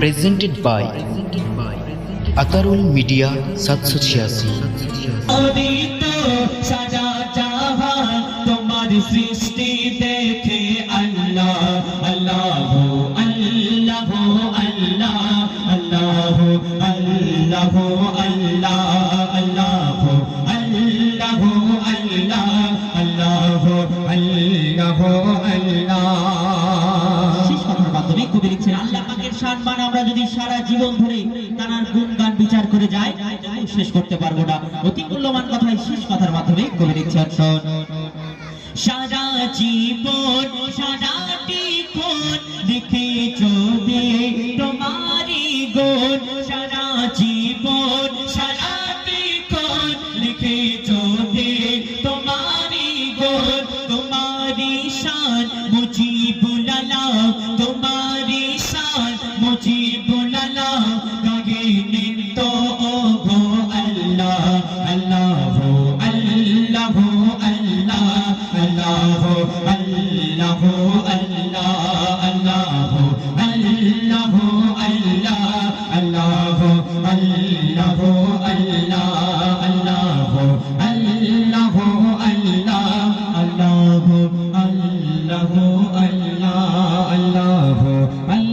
Presented by Atarul media সাতশো ছিয়াশি। তোমার সৃষ্টি দেখে আল্লাহ আল্লাহ আল্লাহ আল্লাহ আল্লাহ আল্লাহ আল্লাহ আল্লাহ আল্লাহ আল্লাহ আল্লাহ। মাধ্যমে লিখছেন আল্লাহ পাকের সম্মান আমরা যদি সারা জীবন ধরে তার গুণগান বিচার করে যাই শেষ করতে পারব না। অতি মূল্যবান কথাই শেষ কথার মাধ্যমে কবি লিখছেন সারা জীবন সারাটি কোন লিখে চোদে তোমারি গুণ। সারা জীবন সারাটি কোন লিখে চোদে তোমারি গুণ। তোমারি শান মুজিবুল আলাহ তোমারি الله الله الله